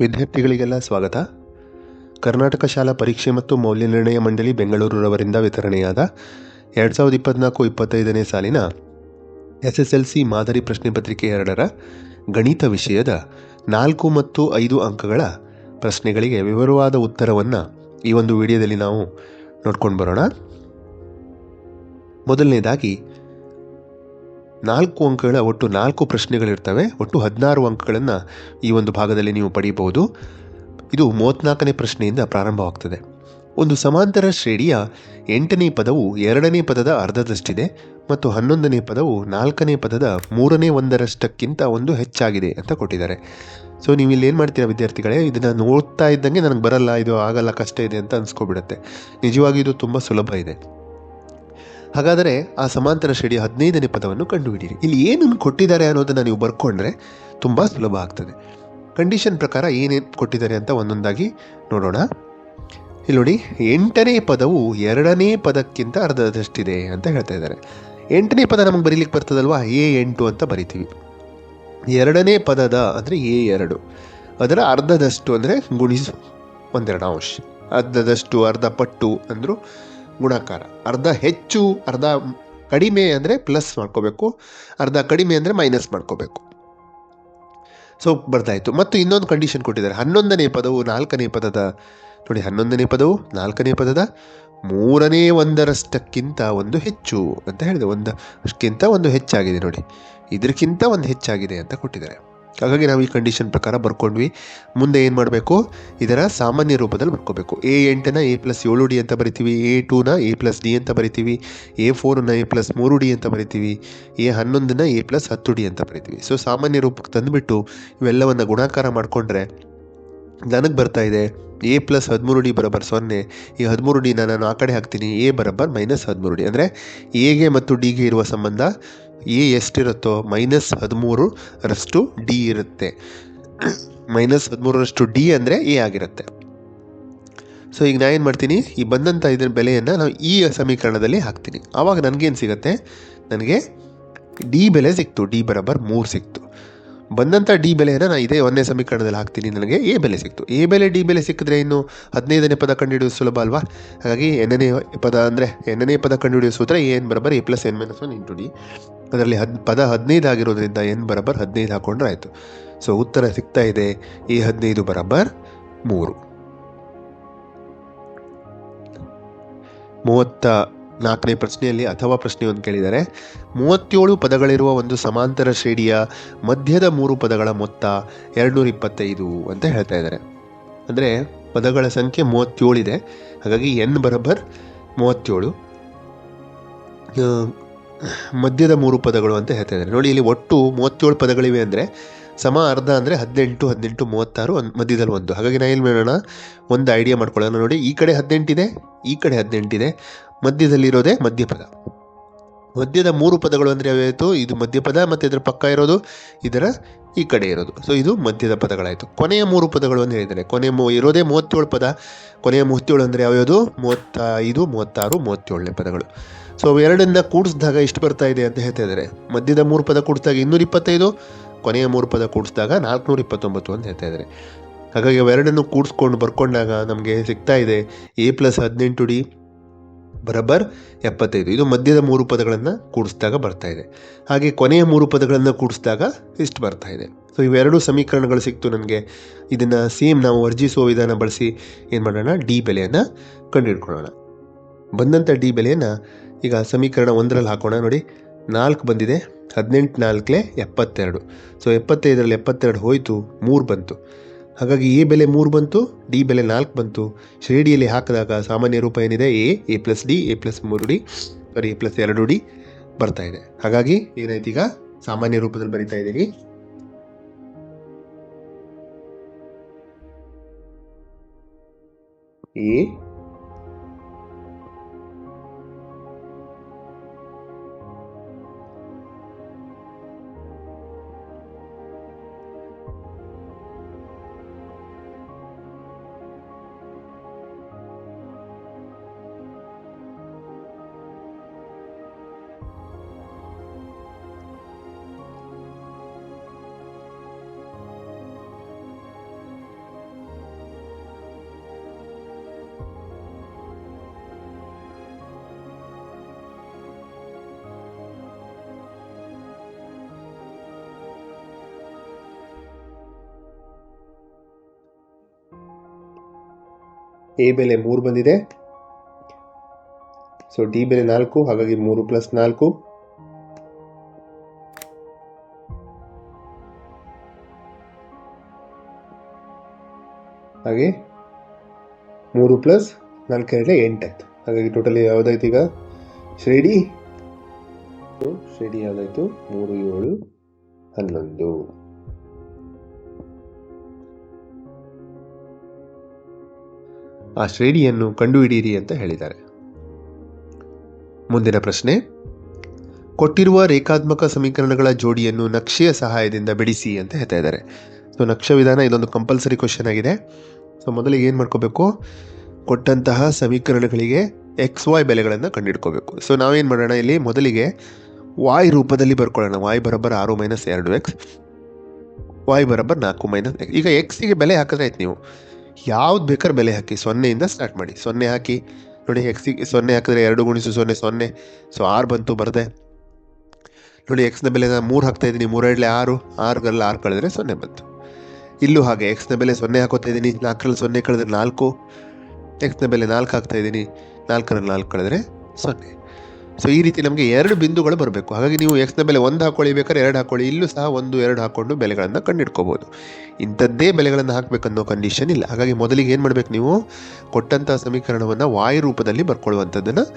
ವಿದ್ಯಾರ್ಥಿಗಳಿಗೆಲ್ಲ ಸ್ವಾಗತ. ಕರ್ನಾಟಕ ಶಾಲಾ ಪರೀಕ್ಷೆ ಮತ್ತು ಮೌಲ್ಯನಿರ್ಣಯ ಮಂಡಳಿ ಬೆಂಗಳೂರವರಿಂದ ವಿತರಣೆಯಾದ ಎರಡು ಸಾವಿರದ ಇಪ್ಪತ್ತ್ನಾಲ್ಕು ಇಪ್ಪತ್ತೈದನೇ ಸಾಲಿನ ಎಸ್ ಎಸ್ ಎಲ್ ಸಿ ಮಾದರಿ ಪ್ರಶ್ನೆ ಪತ್ರಿಕೆ ಎರಡರ ಗಣಿತ ವಿಷಯದ ನಾಲ್ಕು ಮತ್ತು ಐದು ಅಂಕಗಳ ಪ್ರಶ್ನೆಗಳಿಗೆ ವಿವರವಾದ ಉತ್ತರವನ್ನು ಈ ಒಂದು ವಿಡಿಯೋದಲ್ಲಿ ನಾವು ನೋಡ್ಕೊಂಡು ಬರೋಣ. ಮೊದಲನೇದಾಗಿ ನಾಲ್ಕು ಅಂಕಗಳ ಒಟ್ಟು ನಾಲ್ಕು ಪ್ರಶ್ನೆಗಳಿರ್ತವೆ. ಒಟ್ಟು ಹದಿನಾರು ಅಂಕಗಳನ್ನು ಈ ಒಂದು ಭಾಗದಲ್ಲಿ ನೀವು ಪಡೆಯಬಹುದು ಇದು ಮೂವತ್ತ್ನಾಲ್ಕನೇ ಪ್ರಶ್ನೆಯಿಂದ ಪ್ರಾರಂಭವಾಗ್ತದೆ. ಒಂದು ಸಮಾಂತರ ಶ್ರೇಣಿಯ ಎಂಟನೇ ಪದವು ಎರಡನೇ ಪದದ ಅರ್ಧದಷ್ಟಿದೆ ಮತ್ತು ಹನ್ನೊಂದನೇ ಪದವು ನಾಲ್ಕನೇ ಪದದ ಮೂರನೇ ಒಂದರಷ್ಟಕ್ಕಿಂತ ಒಂದು ಹೆಚ್ಚಾಗಿದೆ ಅಂತ ಕೊಟ್ಟಿದ್ದಾರೆ. ಸೊ ನೀವು ಇಲ್ಲಿ ಏನು ಮಾಡ್ತೀರಾ ವಿದ್ಯಾರ್ಥಿಗಳೇ? ಇದನ್ನು ನೋಡ್ತಾ ಇದ್ದಂಗೆ ನನಗೆ ಬರಲ್ಲ, ಇದು ಆಗಲ್ಲ, ಕಷ್ಟ ಇದೆ ಅಂತ ಅನ್ಸ್ಕೊಬಿಡುತ್ತೆ. ನಿಜವಾಗಿ ಇದು ತುಂಬ ಸುಲಭ ಇದೆ. ಹಾಗಾದರೆ ಆ ಸಮಾಂತರ ಶ್ರೇಣಿಯ ಹದಿನೈದನೇ ಪದವನ್ನು ಕಂಡುಹಿಡಿಯಿರಿ. ಇಲ್ಲಿ ಏನನ್ನು ಕೊಟ್ಟಿದ್ದಾರೆ ಅನ್ನೋದನ್ನು ನೀವು ಬರ್ಕೊಂಡ್ರೆ ತುಂಬ ಸುಲಭ ಆಗ್ತದೆ. ಕಂಡೀಷನ್ ಪ್ರಕಾರ ಏನೇನು ಕೊಟ್ಟಿದ್ದಾರೆ ಅಂತ ಒಂದೊಂದಾಗಿ ನೋಡೋಣ. ಇಲ್ಲಿ ನೋಡಿ, ಎಂಟನೇ ಪದವು ಎರಡನೇ ಪದಕ್ಕಿಂತ ಅರ್ಧದಷ್ಟಿದೆ ಅಂತ ಹೇಳ್ತಾ ಇದ್ದಾರೆ. ಎಂಟನೇ ಪದ ನಮಗೆ ಬರೀಲಿಕ್ಕೆ ಬರ್ತದಲ್ವಾ? ಎ ಎಂಟು ಅಂತ ಬರಿತೀವಿ. ಎರಡನೇ ಪದದ ಅಂದರೆ ಎ ಎರಡು. ಅದರ ಅರ್ಧದಷ್ಟು ಅಂದರೆ ಗುಣಿಸು ಒಂದೆರಡು ಅಂಶ. ಅರ್ಧದಷ್ಟು, ಅರ್ಧ ಪಟ್ಟು ಅಂದರು ಗುಣಾಕಾರ. ಅರ್ಧ ಹೆಚ್ಚು, ಅರ್ಧ ಕಡಿಮೆ ಅಂದರೆ ಪ್ಲಸ್ ಮಾಡ್ಕೋಬೇಕು. ಅರ್ಧ ಕಡಿಮೆ ಅಂದರೆ ಮೈನಸ್ ಮಾಡ್ಕೋಬೇಕು. ಸೊ ಬರ್ತಾಯಿತ್ತು ಮತ್ತು ಇನ್ನೊಂದು ಕಂಡೀಷನ್ ಕೊಟ್ಟಿದ್ದಾರೆ. ಹನ್ನೊಂದನೇ ಪದವು ನಾಲ್ಕನೇ ಪದದ, ನೋಡಿ ಹನ್ನೊಂದನೇ ಪದವು ನಾಲ್ಕನೇ ಪದದ ಮೂರನೇ ಒಂದರಷ್ಟಕ್ಕಿಂತ ಒಂದು ಹೆಚ್ಚು ಅಂತ ಹೇಳಿದೆ. ಒಂದು ಅಷ್ಟಕ್ಕಿಂತ ಒಂದು ಹೆಚ್ಚಾಗಿದೆ ನೋಡಿ. ಇದಕ್ಕಿಂತ ಒಂದು ಹೆಚ್ಚಾಗಿದೆ ಅಂತ ಕೊಟ್ಟಿದ್ದಾರೆ. ಹಾಗಾಗಿ ನಾವು ಈ ಕಂಡೀಷನ್ ಪ್ರಕಾರ ಬರ್ಕೊಂಡ್ವಿ. ಮುಂದೆ ಏನು ಮಾಡಬೇಕು? ಇದರ ಸಾಮಾನ್ಯ ರೂಪದಲ್ಲಿ ಬರ್ಕೋಬೇಕು. ಎ ಎಂಟನ ಎ ಪ್ಲಸ್ ಏಳು ಡಿ ಅಂತ ಬರಿತೀವಿ. ಎ ಟೂನ ಎ ಪ್ಲಸ್ ಡಿ ಅಂತ ಬರಿತೀವಿ. ಎ ಫೋರನ್ನ ಎ ಪ್ಲಸ್ ಮೂರು ಡಿ ಅಂತ ಬರಿತೀವಿ. ಎ ಹನ್ನೊಂದನ್ನ ಎ ಪ್ಲಸ್ ಹತ್ತು ಡಿ ಅಂತ ಬರಿತೀವಿ. ಸೊ ಸಾಮಾನ್ಯ ರೂಪಕ್ಕೆ ತಂದುಬಿಟ್ಟು ಇವೆಲ್ಲವನ್ನು ಗುಣಾಕಾರ ಮಾಡಿಕೊಂಡ್ರೆ ನನಗೆ ಬರ್ತಾ ಇದೆ. ಎ ಪ್ಲಸ್ ಹದಿಮೂರು ಡಿ ಬರೋಬ್ಬರ್ ಸೊನ್ನೆ. ಈ ಹದಿಮೂರು ಡಿನ ನಾನು ಆ ಕಡೆ ಹಾಕ್ತೀನಿ. ಎ ಬರೋಬ್ಬರ್ ಮೈನಸ್ ಹದಿಮೂರು ಡಿ. ಅಂದರೆ ಎಗೆ ಮತ್ತು ಡಿಗೆ ಇರುವ ಸಂಬಂಧ ಎ ಎಷ್ಟಿರುತ್ತೋ ಮೈನಸ್ ಹದಿಮೂರರಷ್ಟು ಡಿ ಇರುತ್ತೆ. ಮೈನಸ್ ಹದಿಮೂರರಷ್ಟು ಡಿ ಅಂದರೆ ಎ ಆಗಿರುತ್ತೆ. ಸೊ ಈಗ ನಾನು ಏನು ಮಾಡ್ತೀನಿ? ಈ ಬಂದಂಥ ಇದರ ಬೆಲೆಯನ್ನು ನಾವು ಈ ಸಮೀಕರಣದಲ್ಲಿ ಹಾಕ್ತೀನಿ. ಆವಾಗ ನನಗೇನು ಸಿಗುತ್ತೆ? ನನಗೆ ಡಿ ಬೆಲೆ ಸಿಕ್ತು. ಡಿ ಬರಬರ್ ಮೂರು ಸಿಕ್ತು. ಬಂದಂಥ ಡಿ ಬೆಲೆಯನ್ನು ನಾನು ಇದೇ ಒಂದನೇ ಸಮೀಕರಣದಲ್ಲಿ ಹಾಕ್ತೀನಿ. ನನಗೆ ಎ ಬೆಲೆ ಸಿಕ್ತು. ಎ ಬೆಲೆ, ಡಿ ಬೆಲೆ ಸಿಕ್ಕಿದ್ರೆ ಇನ್ನು ಹದಿನೈದನೇ ಪದ ಕಂಡುಹಿಡಿಯೋದು ಸುಲಭ ಅಲ್ವಾ? ಹಾಗಾಗಿ ಎನ್ನೇ ಪದ ಅಂದರೆ ಎನ್ನೇ ಪದ ಕಂಡುಹಿಡಿಯೋ ಸೂತ್ರ a, n ಬರಬರ್ a plus n minus one into d. ಅದರಲ್ಲಿ ಹದ್, ಪದ ಹದಿನೈದು ಆಗಿರೋದ್ರಿಂದ ಎನ್ ಬರಬರ್? ಹದಿನೈದು ಹಾಕೊಂಡ್ರೆ ಆಯಿತು. ಸೊ ಉತ್ತರ ಸಿಗ್ತಾ ಇದೆ. ಈ ಹದಿನೈದು ಬರಬರ್ ಮೂರು. ಮೂವತ್ತ ನಾಲ್ಕನೇ ಪ್ರಶ್ನೆಯಲ್ಲಿ ಅಥವಾ ಪ್ರಶ್ನೆ ಕೇಳಿದರೆ, ಮೂವತ್ತೇಳು ಪದಗಳಿರುವ ಒಂದು ಸಮಾಂತರ ಶ್ರೇಣಿಯ ಮಧ್ಯದ ಮೂರು ಪದಗಳ ಮೊತ್ತ ಎರಡುನೂರ ಇಪ್ಪತ್ತೈದು ಅಂತ ಹೇಳ್ತಾ ಇದ್ದಾರೆ. ಅಂದರೆ, ಪದಗಳ ಸಂಖ್ಯೆ ಮೂವತ್ತೇಳಿದೆ ಹಾಗಾಗಿ ಎನ್ ಬರಬರ್? ಮೂವತ್ತೇಳು. ಮಧ್ಯದ ಮೂರು ಪದಗಳು ಅಂತ ಹೇಳ್ತಾ ಇದ್ದಾರೆ. ನೋಡಿ, ಇಲ್ಲಿ ಒಟ್ಟು ಮೂವತ್ತೇಳು ಪದಗಳಿವೆ ಅಂದರೆ ಸಮ, ಅರ್ಧ ಅಂದರೆ ಹದಿನೆಂಟು ಹದಿನೆಂಟು, ಮೂವತ್ತಾರು, ಒಂದು ಮಧ್ಯದಲ್ಲಿ ಒಂದು. ಹಾಗಾಗಿ ನಾನು ಏನು ಮಾಡೋಣ ಒಂದು ಐಡಿಯಾ ಮಾಡ್ಕೊಳ್ಳೋಣ. ನೋಡಿ, ಈ ಕಡೆ ಹದಿನೆಂಟಿದೆ, ಈ ಕಡೆ ಹದಿನೆಂಟಿದೆ, ಮಧ್ಯದಲ್ಲಿರೋದೇ ಮಧ್ಯಪದ. ಮಧ್ಯದ ಮೂರು ಪದಗಳು ಅಂದರೆ ಯಾವಾಯಿತು ಇದು ಮಧ್ಯಪದ ಮತ್ತು ಇದರ ಪಕ್ಕ ಇರೋದು, ಇದರ ಈ ಕಡೆ ಇರೋದು. ಸೊ ಇದು ಮಧ್ಯದ ಪದಗಳಾಯಿತು. ಕೊನೆಯ ಮೂರು ಪದಗಳು ಅಂತ ಹೇಳಿದರೆ ಕೊನೆಯ ಮೂ, ಇರೋದೇ ಮೂವತ್ತೇಳು ಪದ. ಕೊನೆಯ ಮೂವತ್ತೇಳು ಅಂದರೆ ಯಾವ್ಯಾವುದು? ಮೂವತ್ತೈದು, ಮೂವತ್ತಾರು, ಮೂವತ್ತೇಳನೇ ಪದಗಳು. ಸೊ ಎರಡರಿಂದ ಕೂಡಿಸಿದಾಗ ಎಷ್ಟು ಬರ್ತಾ ಇದೆ ಅಂತ ಹೇಳ್ತಾ ಇದ್ದಾರೆ ಮಧ್ಯದ ಮೂರು ಪದ ಕೂಡಿಸಿದಾಗ ಇನ್ನೂರ ಇಪ್ಪತ್ತೈದು ಕೊನೆಯ ಮೂರು ಪದ ಕೂಡಿಸಿದಾಗ ನಾಲ್ಕುನೂರ ಇಪ್ಪತ್ತೊಂಬತ್ತು ಅಂತ ಹೇಳ್ತಾ ಇದ್ದಾರೆ. ಹಾಗಾಗಿ ಅವೆರಡನ್ನು ಕೂಡಿಸ್ಕೊಂಡು ಬರ್ಕೊಂಡಾಗ ನಮಗೆ ಸಿಗ್ತಾ ಇದೆ ಎ ಪ್ಲಸ್ ಹದಿನೆಂಟು ಡಿ ಬರಬರ್ ಎಪ್ಪತ್ತೈದು. ಇದು ಮಧ್ಯದ ಮೂರು ಪದಗಳನ್ನು ಕೂಡಿಸಿದಾಗ ಬರ್ತಾ ಇದೆ. ಹಾಗೆ ಕೊನೆಯ ಮೂರು ಪದಗಳನ್ನು ಕೂಡಿಸಿದಾಗ ಇಷ್ಟು ಬರ್ತಾ ಇದೆ. ಸೊ ಇವೆರಡು ಸಮೀಕರಣಗಳು ಸಿಕ್ತು ನನಗೆ. ಇದನ್ನು ಸೇಮ್ ನಾವು ವರ್ಜಿಸುವ ವಿಧಾನ ಬಳಸಿ ಏನು ಮಾಡೋಣ? ಡಿ ಬೆಲೆಯನ್ನು ಕಂಡುಹಿಡ್ಕೊಳ್ಳೋಣ. ಬಂದಂಥ ಡಿ ಬೆಲೆಯನ್ನು ಈಗ ಸಮೀಕರಣ ಒಂದರಲ್ಲಿ ಹಾಕೋಣ ನೋಡಿ. ನಾಲ್ಕು ಬಂದಿದೆ. ಹದಿನೆಂಟು ನಾಲ್ಕಲೇ ಎಪ್ಪತ್ತೆರಡು. ಸೊ ಎಪ್ಪತ್ತೈದರಲ್ಲಿ ಎಪ್ಪತ್ತೆರಡು ಹೋಯಿತು, ಮೂರು ಬಂತು. ಹಾಗಾಗಿ ಎ ಬೆಲೆ ಮೂರು ಬಂತು, ಡಿ ಬೆಲೆ ನಾಲ್ಕು ಬಂತು. ಶ್ರೇಡಿಯಲ್ಲಿ ಹಾಕಿದಾಗ ಸಾಮಾನ್ಯ ರೂಪ ಏನಿದೆ? A a plus d, a plus ಮೂರು ಡಿ, ಸಾರಿ, ಎ ಪ್ಲಸ್ ಎರಡು ಡಿ ಬರ್ತಾ ಇದೆ. ಹಾಗಾಗಿ ಏನಾಯ್ತು ಈಗ? ಸಾಮಾನ್ಯ ರೂಪದಲ್ಲಿ ಬರಿತಾ ಇದ್ದೀವಿ. ಎ ಎ ಬೆಲೆ ಮೂರು ಬಂದಿದೆ. ಸೊ ಡಿ ಬೆಲೆ ನಾಲ್ಕು, ಹಾಗಾಗಿ ಮೂರು ಪ್ಲಸ್ ನಾಲ್ಕು. ಹಾಗೆ ಮೂರು ಪ್ಲಸ್ ನಾಲ್ಕೆರಡೇ ಎಂಟಾಯ್ತು ಹಾಗಾಗಿ ಟೋಟಲಿ ಯಾವುದಾಯ್ತು ಈಗ? ಶ್ರೇಡಿ ಶ್ರೇಡಿ ಯಾವುದಾಯ್ತು? ಮೂರು ಏಳು ಹನ್ನೊಂದು. ಆ ಶ್ರೇಣಿಯನ್ನು ಕಂಡುಹಿಡಿಯಿರಿ ಅಂತ ಹೇಳಿದ್ದಾರೆ. ಮುಂದಿನ ಪ್ರಶ್ನೆ. ಕೊಟ್ಟಿರುವ ರೇಖಾತ್ಮಕ ಸಮೀಕರಣಗಳ ಜೋಡಿಯನ್ನು ನಕ್ಷೆಯ ಸಹಾಯದಿಂದ ಬಿಡಿಸಿ ಅಂತ ಹೇಳ್ತಾ ಇದ್ದಾರೆ. ಸೊ ನಕ್ಷ ವಿಧಾನ ಇದೊಂದು ಕಂಪಲ್ಸರಿ ಕ್ವಶನ್ ಆಗಿದೆ. ಸೊ ಮೊದಲಿಗೆ ಏನು ಮಾಡ್ಕೋಬೇಕು? ಕೊಟ್ಟಂತಹ ಸಮೀಕರಣಗಳಿಗೆ ಎಕ್ಸ್ ವಾಯ್ ಬೆಲೆಗಳನ್ನು ಕಂಡುಹಿಡ್ಕೋಬೇಕು. ಸೊ ನಾವೇನು ಮಾಡೋಣ ಇಲ್ಲಿ? ಮೊದಲಿಗೆ ವಾಯ್ ರೂಪದಲ್ಲಿ ಬರ್ಕೊಳ್ಳೋಣ. ವಾಯ್ ಬರೋಬ್ಬರ ಆರು ಮೈನಸ್ ಎರಡು ಎಕ್ಸ್ ವಾಯ್ ಬರೋಬ್ಬರ ನಾಲ್ಕು ಮೈನಸ್ ಈಗ ಎಕ್ಸಿಗೆ ಬೆಲೆ ಹಾಕಿದ್ರೆ ಆಯ್ತು ನೀವು. ಯಾವ್ದು ಬೇಕಾದ್ರೆ ಬೆಲೆ ಹಾಕಿ, ಸೊನ್ನೆಯಿಂದ ಸ್ಟಾರ್ಟ್ ಮಾಡಿ. ಸೊನ್ನೆ ಹಾಕಿ, ನೋಡಿ ಎಕ್ಸಿಗೆ ಸೊನ್ನೆ ಹಾಕಿದ್ರೆ ಎರಡು ಗುಣಿಸು ಸೊನ್ನೆ ಸೊನ್ನೆ. ಸೊ ಆರು ಬಂತು ಬರದೆ. ನೋಡಿ ಎಕ್ಸ್ನ ಬೆಲೆ ನಾನು ಮೂರು ಹಾಕ್ತಾ ಇದ್ದೀನಿ ಮೂರೆರಡಲೆ ಆರು, ಆರುಗಲ್ಲಿ ಆರು ಕಳೆದ್ರೆ ಸೊನ್ನೆ ಬಂತು. ಇಲ್ಲೂ ಹಾಗೆ ಎಕ್ಸ್ನ ಬೆಲೆ ಸೊನ್ನೆ ಹಾಕೋತಾ ಇದ್ದೀನಿ, ನಾಲ್ಕರಲ್ಲಿ ಸೊನ್ನೆ ಕಳೆದ್ರೆ ನಾಲ್ಕು. ಎಕ್ಸ್ನ ಬೆಲೆ ನಾಲ್ಕು ಹಾಕ್ತಾ ಇದ್ದೀನಿ, ನಾಲ್ಕರಲ್ಲಿ ನಾಲ್ಕು ಕಳೆದ್ರೆ ಸೊನ್ನೆ. ಸೊ ಈ ರೀತಿ ನಮಗೆ ಎರಡು ಬಿಂದುಗಳು ಬರಬೇಕು. ಹಾಗಾಗಿ ನೀವು ಎಕ್ಸ್ನ ಬೆಲೆ ಒಂದು ಹಾಕೊಳ್ಳಿ, ಬೇಕಾದ್ರೆ ಎರಡು ಹಾಕೊಳ್ಳಿ, ಇಲ್ಲೂ ಸಹ ಒಂದು, ಎರಡು ಹಾಕ್ಕೊಂಡು ಬೆಲೆಗಳನ್ನು ಕಂಡುಹಿಡ್ಕೋಬೋದು. ಇಂಥದ್ದೇ ಬೆಲೆಗಳನ್ನು ಹಾಕಬೇಕನ್ನೋ ಕಂಡೀಷನ್ ಇಲ್ಲ. ಹಾಗಾಗಿ ಮೊದಲಿಗೆ ಏನು ಮಾಡಬೇಕು ನೀವು? ಕೊಟ್ಟಂಥ ಸಮೀಕರಣವನ್ನು ವಾಯು ರೂಪದಲ್ಲಿ ಬರ್ಕೊಳ್ಳುವಂಥದ್ದನ್ನು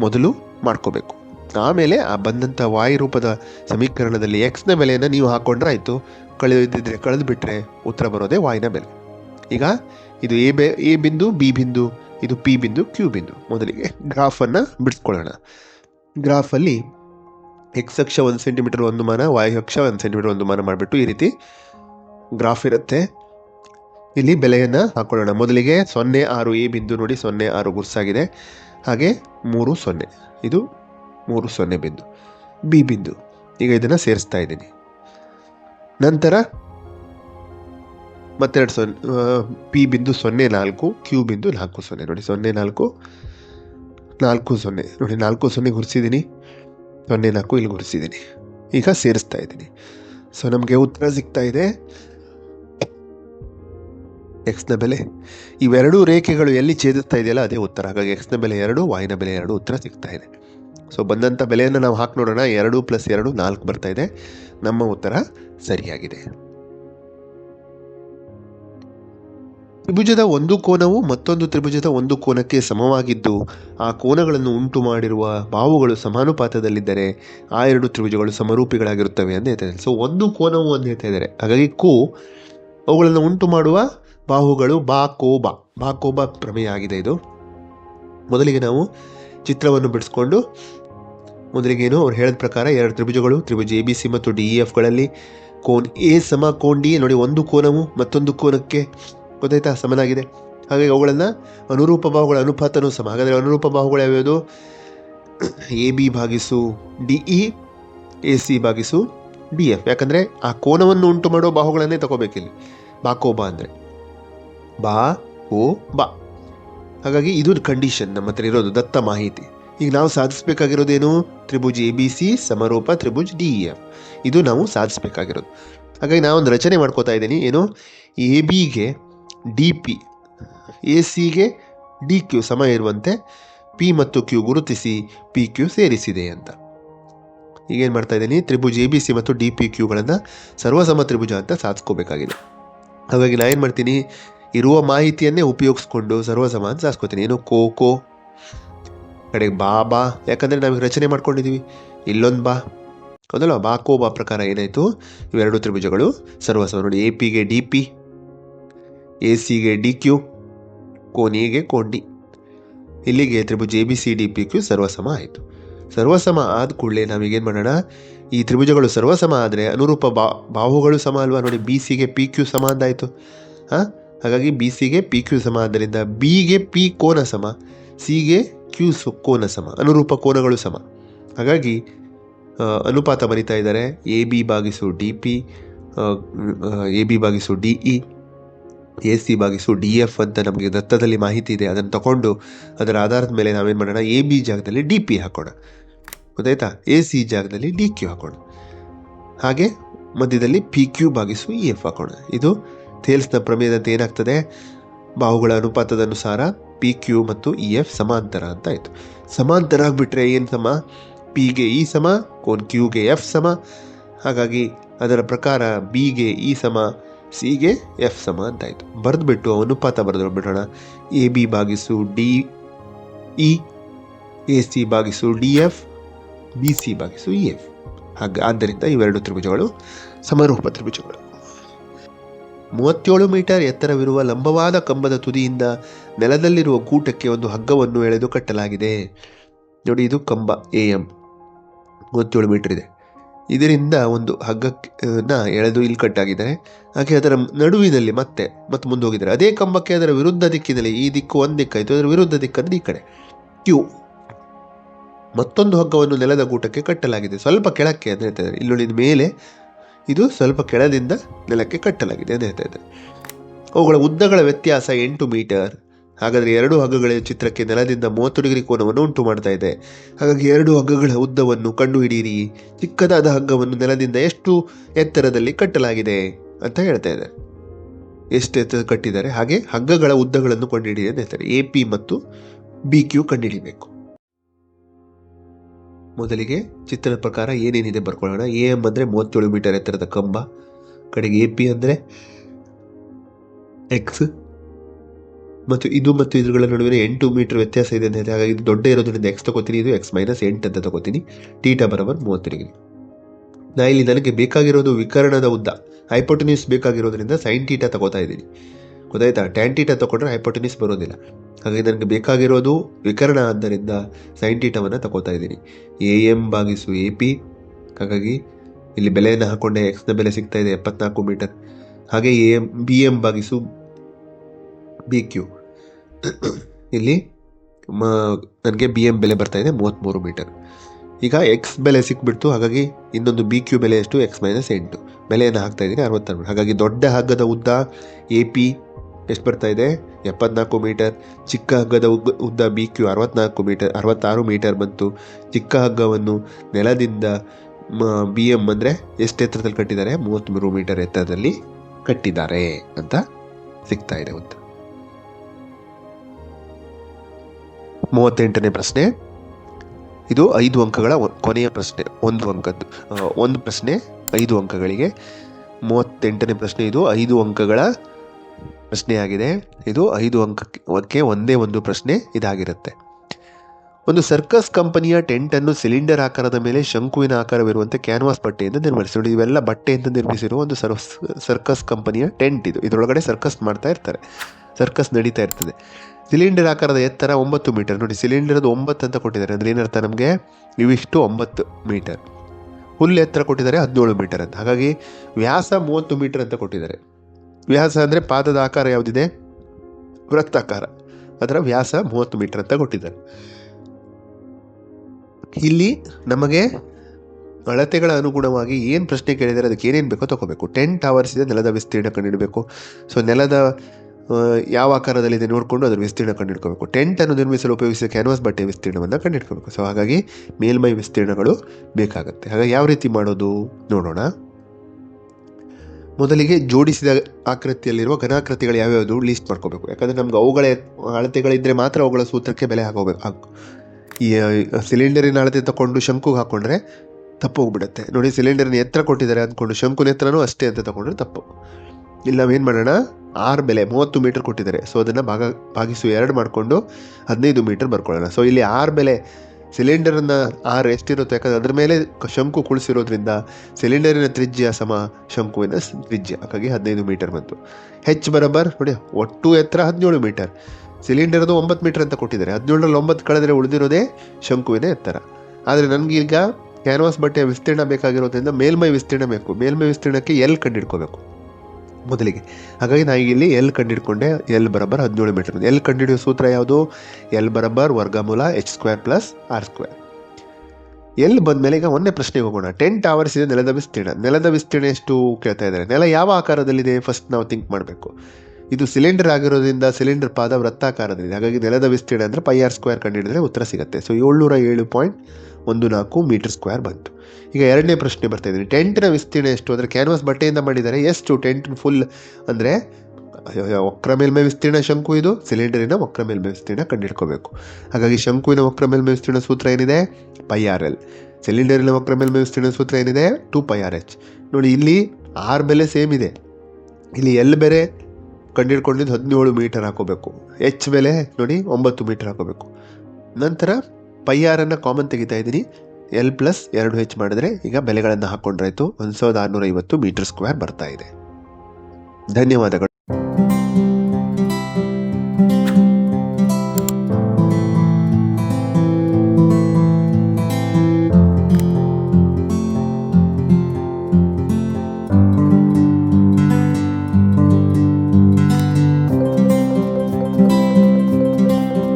ಮೊದಲು ಮಾಡ್ಕೋಬೇಕು. ಆಮೇಲೆ ಆ ಬಂದಂಥ ವಾಯು ರೂಪದ ಸಮೀಕರಣದಲ್ಲಿ ಎಕ್ಸ್ನ ಬೆಲೆಯನ್ನು ನೀವು ಹಾಕ್ಕೊಂಡ್ರೆ ಆಯಿತು. ಕಳೆದಿದ್ದರೆ ಕಳೆದು ಬಿಟ್ಟರೆ ಉತ್ತರ ಬರೋದೇ ವಾಯಿನ ಬೆಲೆ. ಈಗ ಇದು ಎ ಬೆ ಎ ಬಿಂದು ಬಿ ಬಿಂದು ಇದು ಪಿ ಬಿಂದು ಕ್ಯೂ ಬಿಂದು. ಮೊದಲಿಗೆ ಗ್ರಾಫನ್ನು ಬಿಡಿಸ್ಕೊಳ್ಳೋಣ. ಗ್ರಾಫಲ್ಲಿ ಎಕ್ಸ್ ಅಕ್ಷ ಒಂದು ಸೆಂಟಿಮೀಟರ್ ಒಂದು ಮಾನ ವಾಯು ಅಕ್ಷ ಒಂದು ಸೆಂಟಿಮೀಟರ್ ಒಂದು ಮಾನ ಮಾಡಿಬಿಟ್ಟು ಈ ರೀತಿ ಗ್ರಾಫ್ ಇರುತ್ತೆ. ಇಲ್ಲಿ ಬೆಲೆಯನ್ನು ಹಾಕೊಳ್ಳೋಣ. ಮೊದಲಿಗೆ ಸೊನ್ನೆ ಆರು ಎ ಬಿಂದು ನೋಡಿ ಸೊನ್ನೆ ಆರು ಗುರ್ಸಾಗಿದೆ ಹಾಗೆ ಮೂರು ಸೊನ್ನೆ. ಇದು ಮೂರು ಸೊನ್ನೆ ಬಿಂದು. ಬಿ ಬಿಂದು. ಈಗ ಇದನ್ನು ಸೇರಿಸ್ತಾ ಇದ್ದೀನಿ. ನಂತರ ಮತ್ತೆರಡು ಸೊನ್ನೆ ಪಿ ಬಿಂದು ಸೊನ್ನೆ ನಾಲ್ಕು ಕ್ಯೂ ಬಿಂದು ನಾಲ್ಕು ಸೊನ್ನೆ. ನೋಡಿ, ಸೊನ್ನೆ ನಾಲ್ಕು ನಾಲ್ಕು ಸೊನ್ನೆ. ನೋಡಿ, ನಾಲ್ಕು ಸೊನ್ನೆ ಗುರಿಸಿದ್ದೀನಿ ಸೊನ್ನೆ ನಾಲ್ಕು ಇಲ್ಲಿ ಗುರಿಸಿದ್ದೀನಿ ಈಗ ಸೇರಿಸ್ತಾ ಇದ್ದೀನಿ. ಸೊ ನಮಗೆ ಉತ್ತರ ಸಿಗ್ತಾ ಇದೆ. ಎಕ್ಸ್ನ ಬೆಲೆ. ಇವೆರಡೂ ರೇಖೆಗಳು ಎಲ್ಲಿ ಛೇದಿಸ್ತಾ ಇದೆಯಲ್ಲ, ಅದೇ ಉತ್ತರ. ಹಾಗಾಗಿ ಎಕ್ಸ್ನ ಬೆಲೆ ಎರಡು ವಾಯಿನ ಬೆಲೆ ಎರಡು ಉತ್ತರ ಸಿಗ್ತಾ ಇದೆ. ಸೊ ಬಂದಂಥ ಬೆಲೆಯನ್ನು ನಾವು ಹಾಕಿ ನೋಡೋಣ. ಎರಡು ಪ್ಲಸ್ ಎರಡು ನಾಲ್ಕು ಬರ್ತಾ ಇದೆ. ನಮ್ಮ ಉತ್ತರ ಸರಿಯಾಗಿದೆ. ತ್ರಿಭುಜದ ಒಂದು ಕೋನವು ಮತ್ತೊಂದು ತ್ರಿಭುಜದ ಒಂದು ಕೋನಕ್ಕೆ ಸಮವಾಗಿದ್ದು, ಆ ಕೋನಗಳನ್ನು ಉಂಟು ಮಾಡಿರುವ ಬಾಹುಗಳು ಸಮಾನುಪಾತದಲ್ಲಿದ್ದರೆ ಆ ಎರಡು ತ್ರಿಭುಜಗಳು ಸಮರೂಪಿಗಳಾಗಿರುತ್ತವೆ ಅಂತ ಹೇಳ್ತಾ ಇದ್ದಾರೆ. ಸೊ ಒಂದು ಕೋನವು ಅಂತ ಹೇಳ್ತಾ ಇದ್ದಾರೆ. ಹಾಗಾಗಿ ಕೋ, ಅವುಗಳನ್ನು ಉಂಟು ಮಾಡುವ ಬಾಹುಗಳು ಬಾ ಕೋಬಾ ಬಾ. ಕೋಬಾ ಪ್ರಮೇಯ ಆಗಿದೆ ಇದು. ಮೊದಲಿಗೆ ನಾವು ಚಿತ್ರವನ್ನು ಬಿಡಿಸ್ಕೊಂಡು ಮೊದಲಿಗೇನು ಅವ್ರು ಹೇಳಿದ ಪ್ರಕಾರ ಎರಡು ತ್ರಿಭುಜಗಳು, ತ್ರಿಭುಜ ಎ ಬಿ ಸಿ ಮತ್ತು ಡಿ ಇ ಎಫ್ಗಳಲ್ಲಿ ಕೋನ್ ಎ ಸಮ, ಕೋನ್ ಡಿ ನೋಡಿ ಒಂದು ಕೋನವು ಮತ್ತೊಂದು ಕೋನಕ್ಕೆ ಗೊತ್ತಾಯ್ತಾ ಸಮನಾಗಿದೆ. ಹಾಗಾಗಿ ಅವುಗಳನ್ನು ಅನುರೂಪ ಬಾಹುಗಳ ಅನುಪಾತನೂ ಸಮ. ಹಾಗಾದರೆ ಅನುರೂಪ ಬಾಹುಗಳು ಯಾವ್ಯಾವುದು? ಎ ಬಿ ಭಾಗಿಸು ಡಿ ಇ ಎ ಸಿ ಭಾಗಿಸು ಡಿ ಎಫ್ ಯಾಕಂದರೆ ಆ ಕೋನವನ್ನು ಉಂಟು ಮಾಡೋ ಬಾಹುಗಳನ್ನೇ ತಗೋಬೇಕಿಲ್ಲಿ ಬಾಕೋಬಾ ಅಂದರೆ. ಬಾ ಓ ಬಾ. ಹಾಗಾಗಿ ಇದು ಕಂಡೀಷನ್ ನಮ್ಮ ಹತ್ರ ಇರೋದು ದತ್ತ ಮಾಹಿತಿ. ಈಗ ನಾವು ಸಾಧಿಸಬೇಕಾಗಿರೋದೇನು? ತ್ರಿಭುಜ್ ಎ ಬಿ ಸಿ ಸಮರೂಪ ತ್ರಿಭುಜ್ ಡಿ ಇ ಎಫ್ ಇದು ನಾವು ಸಾಧಿಸಬೇಕಾಗಿರೋದು. ಹಾಗಾಗಿ ನಾವೊಂದು ರಚನೆ ಮಾಡ್ಕೋತಾ ಇದ್ದೀನಿ. ಏನು? ಎ ಬಿಗೆ ಡಿ ಪಿ. ಎ ಸಿಗೆ ಡಿ ಕ್ಯೂ ಸಮ ಇರುವಂತೆ ಪಿ ಮತ್ತು ಕ್ಯೂ ಗುರುತಿಸಿ ಪಿ ಕ್ಯೂ ಸೇರಿಸಿದೆ ಅಂತ. ಈಗೇನು ಮಾಡ್ತಾ ಇದ್ದೀನಿ? ತ್ರಿಭುಜ ಎ ಬಿ ಸಿ ಮತ್ತು ಡಿ ಪಿ ಕ್ಯೂಗಳನ್ನು ಸರ್ವಸಮ ತ್ರಿಭುಜ ಅಂತ ಸಾಧಿಸ್ಕೋಬೇಕಾಗಿದೆ. ಹಾಗಾಗಿ ನಾನು ಏನು ಮಾಡ್ತೀನಿ? ಇರುವ ಮಾಹಿತಿಯನ್ನೇ ಉಪಯೋಗಿಸ್ಕೊಂಡು ಸರ್ವಸಮ ಅಂತ ಸಾಧಿಸ್ಕೋತೀನಿ. ಏನು? ಕೋ ಕಡೆಗೆ ಬಾ ಬಾ. ಯಾಕಂದರೆ ನಾವೀಗ ರಚನೆ ಮಾಡ್ಕೊಂಡಿದ್ದೀವಿ ಇಲ್ಲೊಂದು ಬಾ. ಹೌದಲ್ವ? ಬಾ ಕೋ ಬಾ ಪ್ರಕಾರ ಏನಾಯಿತು? ಇವೆರಡು ತ್ರಿಭುಜಗಳು ಸರ್ವಸಮ ನೋಡಿ. ಎ ಪಿಗೆ ಡಿ ಪಿ. ಎ ಸಿಗೆ ಡಿ ಕ್ಯೂ ಕೋನಿಗೆ ಕೋನ್ ಇಲ್ಲಿಗೆ ತ್ರಿಭುಜ A, B, C, D, P, Q ಸರ್ವಸಮ ಆಯಿತು. ಸರ್ವಸಮ ಆದ ಕೂಡಲೇ ನಾವೀಗೇನು ಮಾಡೋಣ? ಈ ತ್ರಿಭುಜಗಳು ಸರ್ವಸಮ ಆದರೆ ಅನುರೂಪ ಬಾ, ಬಾಹುಗಳು ಸಮ ಅಲ್ವಾ? ನೋಡಿ, ಬಿ ಸಿಗೆ ಪಿ, ಕ್ಯೂ ಸಮ ಅಂದಾಯಿತು. ಹಾಂ? ಹಾಗಾಗಿ ಬಿ ಸಿಗೆ ಪಿ, ಕ್ಯೂ ಸಮ ಆದ್ದರಿಂದ ಬಿಗೆ ಪಿ ಕೋನ ಸಮ ಸಿಗೆ ಕ್ಯೂ ಸು ಕೋನ ಸಮ, ಅನುರೂಪ ಕೋನಗಳು ಸಮ. ಹಾಗಾಗಿ ಅನುಪಾತ ಬರಿತಾ ಇದ್ದಾರೆ. ಎ, ಬಿ ಭಾಗಿಸು ಡಿ, ಪಿ ಎ, ಬಿ ಭಾಗಿಸು ಡಿ, ಇ. ಎ ಸಿ ಭಾಗಿಸು ಡಿ ಎಫ್ ಅಂತ ನಮಗೆ ದತ್ತದಲ್ಲಿ ಮಾಹಿತಿ ಇದೆ, ಅದನ್ನು ತಗೊಂಡು ಅದರ ಆಧಾರದ ಮೇಲೆ ನಾವೇನು ಮಾಡೋಣ, ಎ ಬಿ ಜಾಗದಲ್ಲಿ ಡಿ ಪಿ ಹಾಕೋಣ. ಗೊತ್ತಾಯ್ತಾ? ಎ ಸಿ ಜಾಗದಲ್ಲಿ ಡಿ ಕ್ಯೂ ಹಾಕೋಣ. ಹಾಗೆ ಮಧ್ಯದಲ್ಲಿ ಪಿ ಕ್ಯೂ ಭಾಗಿಸು ಇ ಎಫ್ ಹಾಕೋಣ. ಇದು ಥೇಲ್ಸ್ನ ಪ್ರಮೇಯದಂತೆ ಏನಾಗ್ತದೆ? ಬಾಹುಗಳ ಅನುಪಾತದ ಅನುಸಾರ ಪಿ ಕ್ಯೂ ಮತ್ತು ಇ ಎಫ್ ಸಮಾಂತರ ಅಂತ ಆಯಿತು. ಸಮಾಂತರ ಆಗಿಬಿಟ್ರೆ ಏನು ಸಮ? ಪಿಗೆ ಇ ಸಮ, ಕೋನ್ ಕ್ಯೂಗೆ ಎಫ್ ಸಮ. ಹಾಗಾಗಿ ಅದರ ಪ್ರಕಾರ ಬಿಗೆ ಇ ಸಮ ಸಿಗೆ ಎಫ್ ಸಮ ಅಂತಾಯಿತು. ಬರೆದ್ಬಿಟ್ಟು ಅನುಪಾತ ಬರೆದು ಬಿಡೋಣ ಎ ಬಿ ಭಾಗಿಸು ಡಿ, ಇ, ಎ ಸಿ ಭಾಗಿಸು ಡಿ ಎಫ್, ಬಿ ಸಿ ಭಾಗಿಸು ಇ ಎಫ್. ಹಾಗೆ ಆದ್ದರಿಂದ ಇವೆರಡು ತ್ರಿಭುಜಗಳು, ಸಮರೂಪ ತ್ರಿಭುಜಗಳು. ಮೂವತ್ತೇಳು ಮೀಟರ್ ಎತ್ತರವಿರುವ ಲಂಬವಾದ ಕಂಬದ ತುದಿಯಿಂದ ನೆಲದಲ್ಲಿರುವ ಕೂಟಕ್ಕೆ ಒಂದು ಹಗ್ಗವನ್ನು ಎಳೆದು ಕಟ್ಟಲಾಗಿದೆ. ನೋಡಿ ಇದು ಕಂಬ ಎ ಎಂ. ಮೂವತ್ತೇಳು ಮೀಟರ್ ಇದೆ. ಇದರಿಂದ ಒಂದು ಹಗ್ಗನ್ನ ಎಳೆದು ಇಲ್ಲಿ ಕಟ್ಟಾಗಿದ್ದಾರೆ. ಹಾಗೆ ಅದರ ನಡುವಿನಲ್ಲಿ ಮತ್ತೆ ಮತ್ತೆ ಮುಂದೆ ಹೋಗಿದ್ದಾರೆ ಅದೇ ಕಂಬಕ್ಕೆ ಅದರ ವಿರುದ್ಧ ದಿಕ್ಕಿನಲ್ಲಿ, ಈ ದಿಕ್ಕು ಒಂದು ದಿಕ್ಕಾಯಿತು ಅದರ ವಿರುದ್ಧ ದಿಕ್ಕಂದ್ರೆ ಈ ಕಡೆ. ಕ್ಯೂ. ಮತ್ತೊಂದು ಹಗ್ಗವನ್ನು ನೆಲದ ಗೂಟಕ್ಕೆ ಕಟ್ಟಲಾಗಿದೆ. ಸ್ವಲ್ಪ ಕೆಳಕ್ಕೆ ಅಂತ ಹೇಳ್ತಾ ಇದ್ದಾರೆ. ಮೇಲೆ ಇದು ಸ್ವಲ್ಪ ಕೆಳದಿಂದ ನೆಲಕ್ಕೆ ಕಟ್ಟಲಾಗಿದೆ ಅಂತ ಹೇಳ್ತಾ ಇದ್ದಾರೆ. ಅವುಗಳ ಉದ್ದಗಳ ವ್ಯತ್ಯಾಸ ಎಂಟು ಮೀಟರ್. ಹಾಗಾದರೆ ಎರಡು ಹಗ್ಗಗಳ ಚಿತ್ರಕ್ಕೆ ನೆಲದಿಂದ ಮೂವತ್ತು ಡಿಗ್ರಿ ಕೋನವನ್ನು ಉಂಟು ಮಾಡ್ತಾ ಇದೆ. ಹಾಗಾಗಿ ಎರಡು ಹಗ್ಗಗಳ ಉದ್ದವನ್ನು ಕಂಡುಹಿಡಿಯಿರಿ. ಚಿಕ್ಕದಾದ ಹಗ್ಗವನ್ನು ನೆಲದಿಂದ ಎಷ್ಟು ಎತ್ತರದಲ್ಲಿ ಕಟ್ಟಲಾಗಿದೆ ಅಂತ ಹೇಳ್ತಾ ಇದೆ. ಎಷ್ಟು ಎತ್ತರ ಕಟ್ಟಿದ್ದಾರೆ? ಹಾಗೆ ಹಗ್ಗಗಳ ಉದ್ದಗಳನ್ನು ಕಂಡುಹಿಡಿಯಿರಿ ಅಂತ ಹೇಳ್ತಾರೆ. ಎ, ಪಿ ಮತ್ತು ಬಿ, ಕ್ಯೂ ಕಂಡುಹಿಡಿಬೇಕು. ಮೊದಲಿಗೆ ಚಿತ್ರದ ಪ್ರಕಾರ ಏನೇನಿದೆ ಬರ್ಕೊಳ್ಳೋಣ. ಎ ಎಂ ಅಂದರೆ ಮೂವತ್ತೇಳು ಮೀಟರ್ ಎತ್ತರದ ಕಂಬ. ಕಡೆಗೆ ಎ, ಪಿ ಅಂದರೆ ಎಕ್ಸ್ ಮತ್ತು ಇದು ಮತ್ತು ಇದ್ರಗಳ ನಡುವೆ ಎಂಟು ಮೀಟರ್ ವ್ಯತ್ಯಾಸ ಇದೆ ಅಂತ ಹಾಗಾಗಿ ಇದು ದೊಡ್ಡ ಇರೋದ್ರಿಂದ ಎಕ್ಸ್ ತಗೋತೀನಿ, ಇದು ಎಕ್ಸ್ ಮೈನಸ್ ಎಂಟು ಅಂತ ತಗೋತೀನಿ. ಟೀಟಾ ಬರೋಬರ್ ಮೂವತ್ತು ಡಿಗ್ರಿ. ನಾ ಇಲ್ಲಿ ನನಗೆ ಬೇಕಾಗಿರೋದು ವಿಕರಣದ ಉದ್ದ. ಹೈಪೋಟನಿಸ್ ಬೇಕಾಗಿರೋದ್ರಿಂದ ಸೈನ್ ಟೀಟಾ ತಗೋತಾ ಇದ್ದೀನಿ. ಗೊತ್ತಾಯ್ತಾ? ಟ್ಯಾನ್ ಟೀಟಾ ತಗೊಂಡ್ರೆ ಹೈಪೋಟನಿಸ್ ಬರೋದಿಲ್ಲ. ಹಾಗಾಗಿ ನನಗೆ ಬೇಕಾಗಿರೋದು ವಿಕರಣ ಆದ್ದರಿಂದ ಸೈನ್ ಟೀಟಾವನ್ನು ತಗೋತಾ ಇದ್ದೀನಿ. ಎ ಎಂ ಭಾಗಿಸು ಎ ಪಿ ಹಾಗಾಗಿ ಇಲ್ಲಿ ಬೆಲೆಯನ್ನು ಹಾಕೊಂಡೆ ಎಕ್ಸ್ನ ಬೆಲೆ ಸಿಗ್ತಾ ಇದೆ ಎಪ್ಪತ್ನಾಲ್ಕು ಮೀಟರ್. ಹಾಗೆ ಎ ಎಂ ಬಿ ಎಂ ಭಾಗಿಸು ಬಿ ಕ್ಯೂ ಇಲ್ಲಿ, ಮ, ನನಗೆ ಬಿ ಎಂ ಬೆಲೆ ಬರ್ತಾ ಇದೆ ಮೂವತ್ತ್ಮೂರು ಮೀಟರ್. ಈಗ ಎಕ್ಸ್ ಬೆಲೆ ಸಿಕ್ಬಿಡ್ತು, ಹಾಗಾಗಿ ಇನ್ನೊಂದು ಬಿ ಕ್ಯೂ ಬೆಲೆ ಎಷ್ಟು? ಎಕ್ಸ್ ಮೈನಸ್ ಎಂಟು. ಬೆಲೆಯನ್ನು ಹಾಕ್ತಾ ಇದ್ದೀನಿ, ಅರವತ್ತಾರು. ಹಾಗಾಗಿ ದೊಡ್ಡ ಹಗ್ಗದ ಉದ್ದ ಎ ಪಿ ಎಷ್ಟು ಬರ್ತಾ ಇದೆ? ಎಪ್ಪತ್ನಾಲ್ಕು ಮೀಟರ್. ಚಿಕ್ಕ ಹಗ್ಗದ ಉದ್ದ ಬಿ ಕ್ಯೂ ಅರವತ್ನಾಲ್ಕು ಮೀಟರ್, ಅರವತ್ತಾರು ಮೀಟರ್ ಬಂತು. ಚಿಕ್ಕ ಹಗ್ಗವನ್ನು ನೆಲದಿಂದ ಬಿ ಎಂ ಅಂದರೆ ಎಷ್ಟು ಎತ್ತರದಲ್ಲಿ ಕಟ್ಟಿದ್ದಾರೆ? ಮೂವತ್ತ್ಮೂರು ಮೀಟರ್ ಎತ್ತರದಲ್ಲಿ ಕಟ್ಟಿದ್ದಾರೆ ಅಂತ ಸಿಗ್ತಾ ಇದೆ ಉತ್ತರ. ಮೂವತ್ತೆಂಟನೇ ಪ್ರಶ್ನೆ. ಇದು ಐದು ಅಂಕಗಳ ಕೊನೆಯ ಪ್ರಶ್ನೆ, ಒಂದು ಅಂಕದ್ದು ಒಂದು ಪ್ರಶ್ನೆ, ಐದು ಅಂಕಗಳಿಗೆ. ಮೂವತ್ತೆಂಟನೇ ಪ್ರಶ್ನೆ, ಇದು ಐದು ಅಂಕಗಳ ಪ್ರಶ್ನೆಯಾಗಿದೆ ಇದು ಐದು ಅಂಕಕ್ಕೆ ಒಂದೇ ಒಂದು ಪ್ರಶ್ನೆ ಇದಾಗಿರುತ್ತೆ. ಒಂದು ಸರ್ಕಸ್ ಕಂಪನಿಯ ಟೆಂಟ್ ಅನ್ನು ಸಿಲಿಂಡರ್ ಆಕಾರದ ಮೇಲೆ ಶಂಕುವಿನ ಆಕಾರವಿರುವಂತೆ ಕ್ಯಾನ್ವಾಸ್ ಬಟ್ಟೆಯಿಂದ ನಿರ್ಮಿಸಿ, ನೋಡಿ, ಇವೆಲ್ಲ ಬಟ್ಟೆಯಿಂದ ನಿರ್ಮಿಸಿರುವ ಒಂದು ಸರ್, ಸರ್ಕಸ್ ಕಂಪನಿಯ ಟೆಂಟ್ ಇದು. ಇದರೊಳಗಡೆ ಸರ್ಕಸ್ ಮಾಡ್ತಾ ಇರ್ತಾರೆ. ಸರ್ಕಸ್ ನಡೀತಾ ಇರ್ತದೆ. ಸಿಲಿಂಡರ್ ಆಕಾರದ ಎತ್ತರ ಒಂಬತ್ತು ಮೀಟರ್. ನೋಡಿ, ಸಿಲಿಂಡರ್ದು ಒಂಬತ್ತು ಅಂತ ಕೊಟ್ಟಿದ್ದಾರೆ. ಅಂದರೆ ಏನರ್ಥ ನಮಗೆ? ಇವಿಷ್ಟು ಒಂಬತ್ತು ಮೀಟರ್. ಹುಲ್ಲು ಎತ್ತರ ಕೊಟ್ಟಿದ್ದಾರೆ ಹದಿನೇಳು ಮೀಟರ್ ಅಂತ. ಹಾಗಾಗಿ ವ್ಯಾಸ ಮೂವತ್ತು ಮೀಟರ್ ಅಂತ ಕೊಟ್ಟಿದ್ದಾರೆ. ವ್ಯಾಸ ಅಂದರೆ ಪಾದದ ಆಕಾರ ಯಾವುದಿದೆ? ವೃತ್ತಾಕಾರ. ಅದರ ವ್ಯಾಸ ಮೂವತ್ತು ಮೀಟರ್ ಅಂತ ಕೊಟ್ಟಿದ್ದಾರೆ. ಇಲ್ಲಿ ನಮಗೆ ಅಳತೆಗಳ ಅನುಗುಣವಾಗಿ ಏನು ಪ್ರಶ್ನೆ ಕೇಳಿದರೆ ಅದಕ್ಕೆ ಏನೇನು ಬೇಕೋ ತಗೋಬೇಕು. ಟೆನ್ ಟವರ್ಸ್ ಇದೆ, ನೆಲದ ವಿಸ್ತೀರ್ಣ ಕಂಡುಹಿಡಬೇಕು ಸೊ ನೆಲದ ಯಾವ ಆಕಾರದಲ್ಲಿದೆ ನೋಡಿಕೊಂಡು ಅದರ ವಿಸ್ತೀರ್ಣ ಕಂಡುಹಿಡ್ಕೋಬೇಕು. ಟೆಂಟನ್ನು ನಿರ್ಮಿಸಲು ಉಪಯೋಗಿಸಿದ ಕ್ಯಾನ್ವಾಸ್ ಬಟ್ಟೆ ವಿಸ್ತೀರ್ಣವನ್ನು ಕಂಡುಹಿಡ್ಕೋಬೇಕು. ಸೊ ಹಾಗಾಗಿ ಮೇಲ್ಮೈ ವಿಸ್ತೀರ್ಣಗಳು ಬೇಕಾಗುತ್ತೆ. ಹಾಗಾಗಿ ಯಾವ ರೀತಿ ಮಾಡೋದು ನೋಡೋಣ. ಮೊದಲಿಗೆ ಜೋಡಿಸಿದ ಆಕೃತಿಯಲ್ಲಿರುವ ಘನಾಕೃತಿಗಳು ಯಾವ್ಯಾವುದು ಲೀಸ್ಟ್ ಮಾಡ್ಕೋಬೇಕು. ಯಾಕಂದರೆ ನಮ್ಗೆ ಅವುಗಳ ಅಳತೆಗಳಿದ್ದರೆ ಮಾತ್ರ ಅವುಗಳ ಸೂತ್ರಕ್ಕೆ ಬೆಲೆ ಹಾಕೋಬೇಕು ಈ ಸಿಲಿಂಡರಿನ ಅಳತೆ ತಗೊಂಡು ಶಂಕುಗೆ ಹಾಕ್ಕೊಂಡ್ರೆ ತಪ್ಪು ಹೋಗ್ಬಿಡುತ್ತೆ. ನೋಡಿ ಸಿಲಿಂಡರ್ನ ಎತ್ತರ ಕೊಟ್ಟಿದ್ದಾರೆ ಅಂದ್ಕೊಂಡು ಶಂಕುನ ಎತ್ತರನೂ ಅಷ್ಟೇ ಅಂತ ತಗೊಂಡ್ರೆ ತಪ್ಪು. ಇಲ್ಲಿ ನಾವೇನು ಮಾಡೋಣ? ಆರು ಬೆಲೆ, ಮೂವತ್ತು ಮೀಟರ್ ಕೊಟ್ಟಿದ್ದಾರೆ. ಸೊ ಅದನ್ನು ಭಾಗ, ಭಾಗಿಸು ಎರಡು ಮಾಡಿಕೊಂಡು ಹದಿನೈದು ಮೀಟರ್ ಬರ್ಕೊಳ್ಳೋಣ. ಸೊ ಇಲ್ಲಿ ಆರು ಬೆಲೆ ಸಿಲಿಂಡರನ್ನ ಆರು ಎಷ್ಟಿರುತ್ತೆ? ಯಾಕಂದರೆ ಅದ್ರ ಮೇಲೆ ಶಂಕು ಕುಳಿಸಿರೋದ್ರಿಂದ ಸಿಲಿಂಡರಿನ ತ್ರಿಜ್ಯ ಸಮ ಶಂಕುವಿನ ತ್ರಿಜ್ಯ. ಹಾಗಾಗಿ ಹದಿನೈದು ಮೀಟರ್ ಬಂತು. ಹೆಚ್ ಬರಬರ್, ನೋಡಿ, ಒಟ್ಟು ಎತ್ತರ ಹದಿನೇಳು ಮೀಟರ್. ಸಿಲಿಂಡರ್ದು ಒಂಬತ್ತು ಮೀಟರ್ ಅಂತ ಕೊಟ್ಟಿದ್ದಾರೆ. ಹದಿನೇಳರಲ್ಲಿ ಒಂಬತ್ತು ಕಳೆದರೆ ಉಳಿದಿರೋದೇ ಶಂಕುವಿನ ಎತ್ತರ. ಆದರೆ ನನಗೀಗ ಕ್ಯಾನ್ವಾಸ್ ಬಟ್ಟೆಯ ವಿಸ್ತೀರ್ಣ ಬೇಕಾಗಿರೋದ್ರಿಂದ ಮೇಲ್ಮೈ ವಿಸ್ತೀರ್ಣ ಬೇಕು. ಮೇಲ್ಮೈ ವಿಸ್ತೀರ್ಣಕ್ಕೆ ಎಲ್ ಕಂಡಿಡ್ಕೋಬೇಕು ಮೊದಲಿಗೆ. ಹಾಗಾಗಿ ನಾನು ಇಲ್ಲಿ ಎಲ್ ಕಂಡಿಡ್ಕೊಂಡೆ ಎಲ್ ಬರಬರ್ ಹದಿನೇಳು ಮೀಟರ್ ಎಲ್ ಕಂಡಿಡಿಯೋ ಸೂತ್ರ ಯಾವುದು? ಎಲ್ ಬರಬರ್ ವರ್ಗಮೂಲ h square plus r square l ಬಂದಮೇಲೆ ಈಗ ಒಂದೇ ಪ್ರಶ್ನೆಗೆ ಹೋಗೋಣ. ಟೆನ್ ಟವರ್ಸ್ ಇದೆ, ನೆಲದ ವಿಸ್ತೀರ್ಣ. ನೆಲದ ವಿಸ್ತೀರ್ಣ ಎಷ್ಟು ಕೇಳ್ತಾ ಇದ್ದಾರೆ? ನೆಲ ಯಾವ ಆಕಾರದಲ್ಲಿದೆ? ಫಸ್ಟ್ ನಾವು ಥಿಂಕ್ ಮಾಡಬೇಕು. ಇದು ಸಿಲಿಂಡರ್ ಆಗಿರೋದ್ರಿಂದ ಸಿಲಿಂಡರ್ ಪಾದ ವೃತ್ತಾಕಾರದಲ್ಲಿದೆ. ಹಾಗಾಗಿ ನೆಲದ ವಿಸ್ತೀರ್ಣ ಅಂದರೆ ಪೈ ಆರ್ ಸ್ಕ್ವೇರ್ ಕಂಡುಹಿಡಿದ್ರೆ ಉತ್ತರ ಸಿಗುತ್ತೆ. ಸೊ ಏಳ್ನೂರ ಏಳು ಪಾಯಿಂಟ್ ಒಂದು ನಾಲ್ಕು ಮೀಟರ್ ಸ್ಕ್ವೇರ್ ಬಂತು. ಈಗ ಎರಡನೇ ಪ್ರಶ್ನೆ ಬರ್ತಾ ಇದ್ದೀನಿ ಟೆಂಟ್ನ ವಿಸ್ತೀರ್ಣ ಎಷ್ಟು ಅಂದರೆ ಕ್ಯಾನ್ವಾಸ್ ಬಟ್ಟೆಯಿಂದ ಮಾಡಿದ್ದಾರೆ ಎಷ್ಟು? ಟೆಂಟ್ ಫುಲ್ ಅಂದರೆ ವಕ್ರ ಮೇಲ್ಮೈ ವಿಸ್ತೀರ್ಣ ಶಂಕು ಇದು? ಸಿಲಿಂಡರಿನ ವಕ್ರ ಮೇಲ್ಮೈ ವಿಸ್ತೀರ್ಣ ಕಂಡುಹಿಡ್ಕೋಬೇಕು. ಹಾಗಾಗಿ ಶಂಕುವಿನ ವಕ್ರ ಮೇಲ್ಮೈ ವಿಸ್ತೀರ್ಣ ಸೂತ್ರ ಏನಿದೆ? Pi r l. ಸಿಲಿಂಡರಿನ ವಕ್ರ ಮೇಲ್ಮೈ ವಿಸ್ತೀರ್ಣ ಸೂತ್ರ ಏನಿದೆ? Two pi r h. ನೋಡಿ, ಇಲ್ಲಿ ಆರ್ ಬೆಲೆ ಸೇಮ್ ಇದೆ. ಇಲ್ಲಿ ಎಲ್ ಬೆಲೆ ಕಂಡುಹಿಡ್ಕೊಂಡಿದ್ದು ಹದಿನೇಳು ಮೀಟರ್ ಹಾಕೋಬೇಕು. ಎಚ್ ಬೆಲೆ, ನೋಡಿ, ಒಂಬತ್ತು ಮೀಟರ್ ಹಾಕೋಬೇಕು. ನಂತರ ಪೈ ಆರನ್ನು ಕಾಮನ್ ತೆಗಿತಾ ಇದ್ದೀನಿ. ಎಲ್ ಪ್ಲಸ್ ಎರಡು ಹೆಚ್ ಮಾಡಿದ್ರೆ ಈಗ ಬೆಲೆಗಳನ್ನು ಹಾಕ್ಕೊಂಡ್ರಾಯಿತು ಒಂದು ಸಾವಿರದ ಆರುನೂರ ಐವತ್ತು ಮೀಟರ್ ಸ್ಕ್ವೇರ್ ಬರ್ತಾ ಇದೆ. ಧನ್ಯವಾದಗಳು.